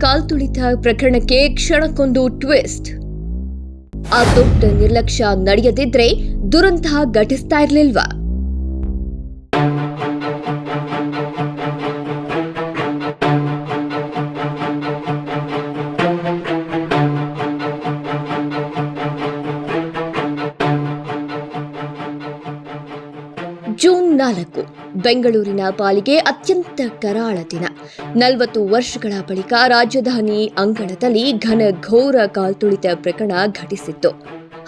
ಕಾಲ್ತುಳಿತ ಪ್ರಕರಣಕ್ಕೆ ಕ್ಷಣಕ್ಕೊಂದು ಟ್ವಿಸ್ಟ್. ಆ ದೊಡ್ಡ ನಿರ್ಲಕ್ಷ್ಯ ನಡೆಯದಿದ್ರೆ ದುರಂತ ಘಟಿಸ್ತಾ ಇರ್ಲಿಲ್ವಾ? ಜೂನ್ ನಾಲ್ಕು, ಬೆಂಗಳೂರಿನ ಪಾಲಿಗೆ ಅತ್ಯಂತ ಕರಾಳ ದಿನ. ನಲವತ್ತು ವರ್ಷಗಳ ಬಳಿಕ ರಾಜಧಾನಿ ಅಂಗಳದಲ್ಲಿ ಘನ ಘೋರ ಕಾಲ್ತುಳಿತ ಪ್ರಕರಣ ಘಟಿಸಿತ್ತು.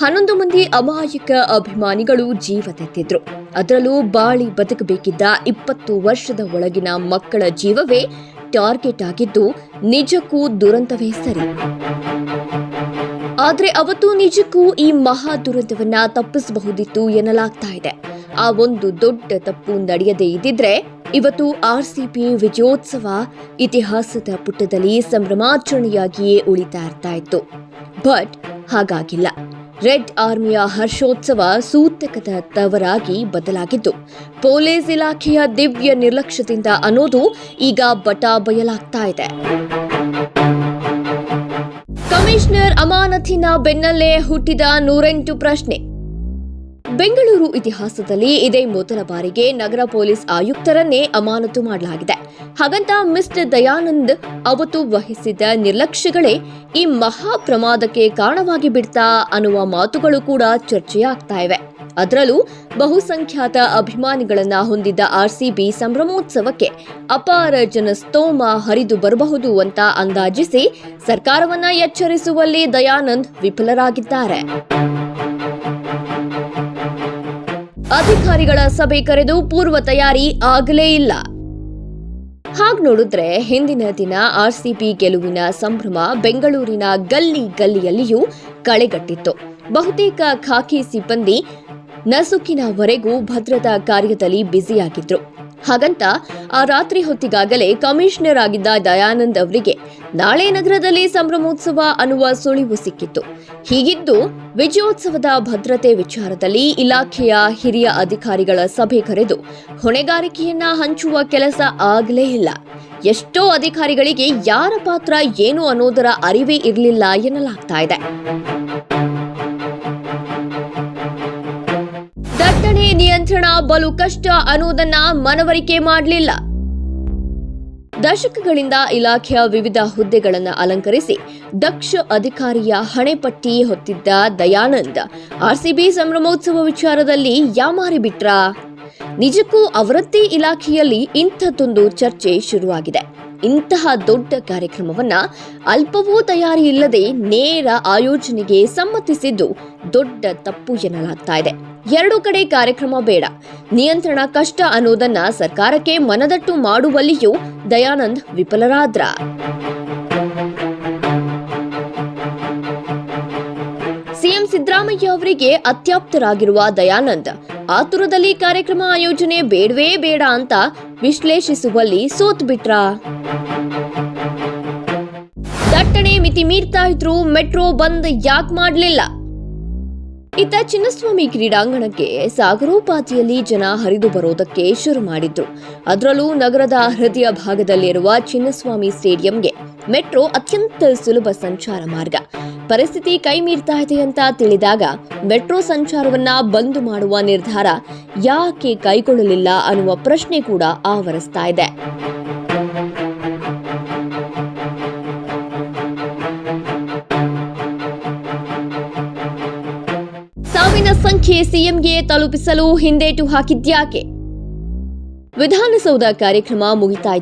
ಹನ್ನೊಂದು ಮಂದಿ ಅಮಾಯಕ ಅಭಿಮಾನಿಗಳು ಜೀವ ತೆತ್ತಿದ್ರು ಅದರಲ್ಲೂ ಬಾಳಿ ಬದುಕಬೇಕಿದ್ದ ಇಪ್ಪತ್ತು ವರ್ಷದ ಒಳಗಿನ ಮಕ್ಕಳ ಜೀವವೇ ಟಾರ್ಗೆಟ್ ಆಗಿದ್ದು ನಿಜಕ್ಕೂ ದುರಂತವೇ ಸರಿ. ಆದರೆ ಅವತ್ತು ನಿಜಕ್ಕೂ ಈ ಮಹಾ ದುರಂತವನ್ನ ತಪ್ಪಿಸಬಹುದಿತ್ತು ಎನ್ನಲಾಗ್ತಾ ಇದೆ. ಆ ಒಂದು ದೊಡ್ಡ ತಪ್ಪು ನಡೆಯದೇ ಇದ್ದಿದ್ರೆ ಇವತ್ತು ಆರ್ಸಿಪಿ ವಿಜಯೋತ್ಸವ ಇತಿಹಾಸದ ಪುಟದಲ್ಲಿ ಸಂಭ್ರಮಾಚರಣೆಯಾಗಿಯೇ ಉಳಿತಾ ಇರ್ತಾ ಇತ್ತು. ಬಟ್ ಹಾಗಾಗಿಲ್ಲ. ರೆಡ್ ಆರ್ಮಿಯ ಹರ್ಷೋತ್ಸವ ಸೂತಕದ ತವರಾಗಿ ಬದಲಾಗಿದ್ದು, ಪೊಲೀಸ್ ಇಲಾಖೆಯ ದಿವ್ಯ ನಿರ್ಲಕ್ಷ್ಯದಿಂದ ಅನ್ನೋದು ಈಗ ಬಟಾ ಬಯಲಾಗ್ತಾ ಇದೆ. ಕಮಿಷನರ್ ಅಮಾನತಿನ ಬೆನ್ನಲ್ಲೇ ಹುಟ್ಟಿದ ನೂರೆಂಟು ಪ್ರಶ್ನೆ. ಬೆಂಗಳೂರು ಇತಿಹಾಸದಲ್ಲಿ ಇದೇ ಮೊದಲ ಬಾರಿಗೆ ನಗರ ಪೊಲೀಸ್ ಆಯುಕ್ತರನ್ನೇ ಅಮಾನತು ಮಾಡಲಾಗಿದೆ. ಹಾಗಂತ ಮಿಸ್ಟರ್ ದಯಾನಂದ್ ಅವತ್ತು ವಹಿಸಿದ ನಿರ್ಲಕ್ಷ್ಯಗಳೇ ಈ ಮಹಾ ಪ್ರಮಾದಕ್ಕೆ ಕಾರಣವಾಗಿ ಬಿಡ್ತಾ ಅನ್ನುವ ಮಾತುಗಳು ಕೂಡ ಚರ್ಚೆಯಾಗ್ತಾ ಇವೆ. ಅದರಲ್ಲೂ ಬಹುಸಂಖ್ಯಾತ ಅಭಿಮಾನಿಗಳನ್ನ ಹೊಂದಿದ್ದ ಆರ್ಸಿಬಿ ಸಂಭ್ರಮೋತ್ಸವಕ್ಕೆ ಅಪಾರ ಜನಸ್ತೋಮ ಹರಿದು ಬರಬಹುದು ಅಂತ ಅಂದಾಜಿಸಿ ಸರ್ಕಾರವನ್ನ ಎಚ್ಚರಿಸುವಲ್ಲಿ ದಯಾನಂದ್ ವಿಫಲರಾಗಿದ್ದಾರೆ. ಅಧಿಕಾರಿಗಳ ಸಭೆ ಕರೆದು ಪೂರ್ವ ತಯಾರಿ ಆಗಲೇ ಇಲ್ಲ. ಹಾಗೆ ನೋಡಿದ್ರೆ ಹಿಂದಿನ ದಿನ ಆರ್ಸಿಬಿ ಗೆಲುವಿನ ಸಂಭ್ರಮ ಬೆಂಗಳೂರಿನ ಗಲ್ಲಿ ಗಲ್ಲಿಯಲ್ಲಿಯೂ ಕಳೆಗಟ್ಟಿತ್ತು. ಬಹುತೇಕ ಖಾಕಿ ಸಿಬ್ಬಂದಿ ನಸುಕಿನವರೆಗೂ ಭದ್ರತಾ ಕಾರ್ಯದಲ್ಲಿ ಬ್ಯುಸಿಯಾಗಿದ್ರು. ಹಾಗಂತ ಆ ರಾತ್ರಿ ಹೊತ್ತಿಗಾಗಲೇ ಕಮಿಷನರ್ ಆಗಿದ್ದ ದಯಾನಂದ್ ಅವರಿಗೆ ನಾಳೆ ನಗರದಲ್ಲಿ ಸಂಭ್ರಮೋತ್ಸವ ಅನ್ನುವ ಸುಳಿವು ಸಿಕ್ಕಿತ್ತು. ಹೀಗಿದ್ದು, ವಿಜಯೋತ್ಸವದ ಭದ್ರತೆ ವಿಚಾರದಲ್ಲಿ ಇಲಾಖೆಯ ಹಿರಿಯ ಅಧಿಕಾರಿಗಳ ಸಭೆ ಕರೆದು ಹೊಣೆಗಾರಿಕೆಯನ್ನ ಹಂಚುವ ಕೆಲಸ ಆಗಲೇ ಇಲ್ಲ. ಎಷ್ಟೋ ಅಧಿಕಾರಿಗಳಿಗೆ ಯಾರ ಪಾತ್ರ ಏನು ಅನ್ನೋದರ ಅರಿವೇ ಇರಲಿಲ್ಲ ಎನ್ನಲಾಗ್ತಾ ಇದೆ. ದಟ್ಟಣೆ ನಿಯಂತ್ರಣ ಬಲು ಕಷ್ಟ ಅನ್ನೋದನ್ನ ಮನವರಿಕೆ ಮಾಡಲಿಲ್ಲ. ದಶಕಗಳಿಂದ ಇಲಾಖೆಯ ವಿವಿಧ ಹುದ್ದೆಗಳನ್ನು ಅಲಂಕರಿಸಿ ದಕ್ಷ ಅಧಿಕಾರಿಯ ಹಣೆಪಟ್ಟಿ ಹೊತ್ತಿದ್ದ ದಯಾನಂದ್, ಆರ್ಸಿಬಿ ಸಂಭ್ರಮೋತ್ಸವ ವಿಚಾರದಲ್ಲಿ ಯಾಮಾರಿ ಬಿಟ್ರ? ನಿಜಕ್ಕೂ ಅವರದ್ದೇ ಇಲಾಖೆಯಲ್ಲಿ ಇಂಥದ್ದೊಂದು ಚರ್ಚೆ ಶುರುವಾಗಿದೆ. ಇಂತಹ ದೊಡ್ಡ ಕಾರ್ಯಕ್ರಮವನ್ನ ಅಲ್ಪವೂ ತಯಾರಿ ಇಲ್ಲದೆ ನೇರ ಆಯೋಜನೆಗೆ ಸಮ್ಮತಿಸಿದ್ದು ದೊಡ್ಡ ತಪ್ಪು ಎನ್ನಲಾಗ್ತಾ ಇದೆ. ಎರಡು ಕಡೆ ಕಾರ್ಯಕ್ರಮ ಬೇಡ. ನಿಯಂತ್ರಣ ಕಷ್ಟ ಅನ್ನೋದನ್ನ ಸರ್ಕಾರಕ್ಕೆ ಮನದಟ್ಟು ಮಾಡುವಲ್ಲಿಯೂ ದಯಾನಂದ್ ವಿಫಲರಾದ್ರ. ಸಿಎಂ ಸಿದ್ದರಾಮಯ್ಯ ಅವರಿಗೆ ಅತ್ಯಾಪ್ತರಾಗಿರುವ ದಯಾನಂದ್, ಆತುರದಲ್ಲಿ ಕಾರ್ಯಕ್ರಮ ಆಯೋಜನೆ ಬೇಡವೇ ಬೇಡ ಅಂತ ವಿಶ್ಲೇಷಿಸುವಲ್ಲಿ ಸೋತ್ ಬಿಟ್ರಾ. ದಟ್ಟಣೆ ಮಿತಿ ಮೀರ್ತಾ ಇದ್ರು, ಮೆಟ್ರೋ ಬಂದ್ ಯಾಕೆ ಮಾಡ್ಲಿಲ್ಲ? ಇತ್ತ ಚಿನ್ನಸ್ವಾಮಿ ಕ್ರೀಡಾಂಗಣಕ್ಕೆ ಸಾಗರೋಪಾತಿಯಲ್ಲಿ ಜನ ಹರಿದು ಬರೋದಕ್ಕೆ ಶುರು ಮಾಡಿದ್ರು. ಅದರಲ್ಲೂ ನಗರದ ಹೃದಯ ಭಾಗದಲ್ಲಿರುವ ಚಿನ್ನಸ್ವಾಮಿ ಸ್ಟೇಡಿಯಂಗೆ ಮೆಟ್ರೋ ಅತ್ಯಂತ ಸುಲಭ ಸಂಚಾರ ಮಾರ್ಗ. ಪರಿಸ್ಥಿತಿ ಕೈ ಮೀರ್ತಾ ಇದೆ ಅಂತ ತಿಳಿದಾಗ ಮೆಟ್ರೋ ಸಂಚಾರವನ್ನ ಬಂದ್ ಮಾಡುವ ನಿರ್ಧಾರ ಯಾಕೆ ಕೈಗೊಳ್ಳಲಿಲ್ಲ ಅನ್ನುವ ಪ್ರಶ್ನೆ ಕೂಡ ಆವರಿಸ್ತಾ ಇದೆ. ಸಾವಿನ ಸಂಖ್ಯೆ ಸಿಎಂಗೆ ತಲುಪಿಸಲು ಹಿಂದೇಟು ಹಾಕಿದ್ಯಾಕೆ? ವಿಧಾನಸೌಧ ಕಾರ್ಯಕ್ರಮ ಮುಗಿತಾ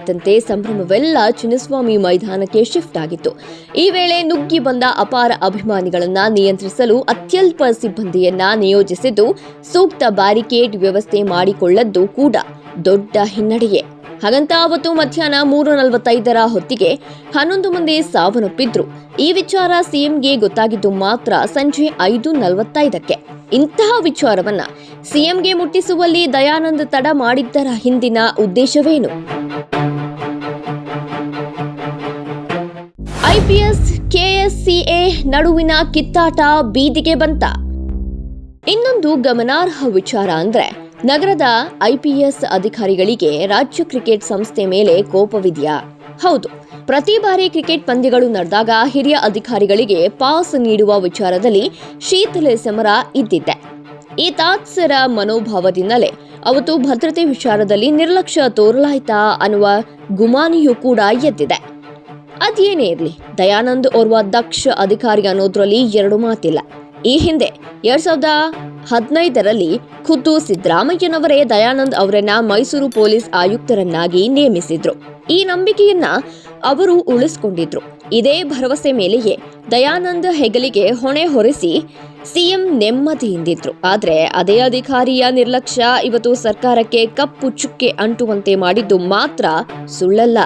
ಸಂಭ್ರಮವೆಲ್ಲ ಚಿನ್ನಸ್ವಾಮಿ ಮೈದಾನಕ್ಕೆ ಶಿಫ್ಟ್ ಆಗಿತ್ತು. ಈ ವೇಳೆ ನುಗ್ಗಿ ಬಂದ ಅಪಾರ ಅಭಿಮಾನಿಗಳನ್ನ ನಿಯಂತ್ರಿಸಲು ಅತ್ಯಲ್ಪ ಸಿಬ್ಬಂದಿಯನ್ನ ನಿಯೋಜಿಸಿದ್ದು ಸೂಕ್ತ ಬ್ಯಾರಿಕೇಡ್ ವ್ಯವಸ್ಥೆ ಮಾಡಿಕೊಳ್ಳದ್ದು ಕೂಡ ದೊಡ್ಡ ಹಿನ್ನಡೆಯೇ. ಹಾಗಂತ ಅವತ್ತು ಮಧ್ಯಾಹ್ನ ಮೂರು ನಲವತ್ತೈದರ ಹೊತ್ತಿಗೆ ಹನ್ನೊಂದು ಮಂದಿ ಸಾವನ್ನಪ್ಪಿದ್ರು. ಈ ವಿಚಾರ ಸಿಎಂಗೆ ಗೊತ್ತಾಗಿದ್ದು ಮಾತ್ರ ಸಂಜೆ ಐದು ನಲವತ್ತೈದಕ್ಕೆ. ಇಂತಹ ವಿಚಾರವನ್ನ ಸಿಎಂಗೆ ಮುಟ್ಟಿಸುವಲ್ಲಿ ದಯಾನಂದ ತಡ ಮಾಡಿದ್ದರ ಹಿಂದಿನ ಉದ್ದೇಶವೇನು? ಐಪಿಎಸ್ ಕೆಎಸ್ಸಿಎ ನಡುವಿನ ಕಿತ್ತಾಟ ಬೀದಿಗೆ ಬಂತ. ಇನ್ನೊಂದು ಗಮನಾರ್ಹ ವಿಚಾರ ಅಂದ್ರೆ ನಗರದ ಐಪಿಎಸ್ ಅಧಿಕಾರಿಗಳಿಗೆ ರಾಜ್ಯ ಕ್ರಿಕೆಟ್ ಸಂಸ್ಥೆ ಮೇಲೆ ಕೋಪವಿದೆಯಾ ಹೌದು, ಪ್ರತಿ ಬಾರಿ ಕ್ರಿಕೆಟ್ ಪಂದ್ಯಗಳು ನಡೆದಾಗ ಹಿರಿಯ ಅಧಿಕಾರಿಗಳಿಗೆ ಪಾಸ್ ನೀಡುವ ವಿಚಾರದಲ್ಲಿ ಶೀತಲ ಸಮರ ಇದ್ದಿದ್ದೆ ಈ ತಾತ್ಸರ ಮನೋಭಾವದಿಂದಲೇ ಅವತ್ತು ಭದ್ರತೆ ವಿಚಾರದಲ್ಲಿ ನಿರ್ಲಕ್ಷ್ಯ ತೋರಲಾಯ್ತಾ ಅನ್ನುವ ಗುಮಾನಿಯೂ ಕೂಡ ಎದ್ದಿದೆ. ಅದೇನೇ ಇರಲಿ, ದಯಾನಂದ್ ಓರ್ವ ದಕ್ಷ ಅಧಿಕಾರಿ ಅನ್ನೋದ್ರಲ್ಲಿ ಎರಡು ಮಾತಿಲ್ಲ. ಈ ಹಿಂದೆ ಎರಡ್ ಸಾವಿರದ ಹದಿನೈದರಲ್ಲಿ ಖುದ್ದು ಸಿದ್ದರಾಮಯ್ಯನವರೇ ದಯಾನಂದ್ ಅವರನ್ನ ಮೈಸೂರು ಪೊಲೀಸ್ ಆಯುಕ್ತರನ್ನಾಗಿ ನೇಮಿಸಿದ್ರು. ಈ ನಂಬಿಕೆಯನ್ನ ಅವರು ಉಳಿಸಿಕೊಂಡಿದ್ರು. ಇದೇ ಭರವಸೆ ಮೇಲೆಯೇ ದಯಾನಂದ್ ಹೆಗಲಿಗೆ ಹೊಣೆ ಹೊರಿಸಿ ಸಿಎಂ ನೆಮ್ಮದಿಯಿಂದಿದ್ರು. ಆದರೆ ಅದೇ ಅಧಿಕಾರಿಯ ನಿರ್ಲಕ್ಷ್ಯ ಇವತ್ತು ಸರ್ಕಾರಕ್ಕೆ ಕಪ್ಪು ಚುಕ್ಕೆ ಅಂಟುವಂತೆ ಮಾಡಿದ್ದು ಮಾತ್ರ ಸುಳ್ಳಲ್ಲ.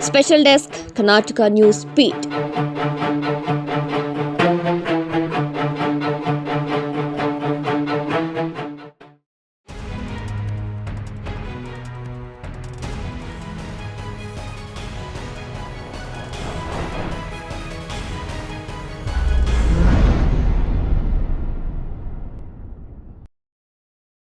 Special desk Karnataka news feet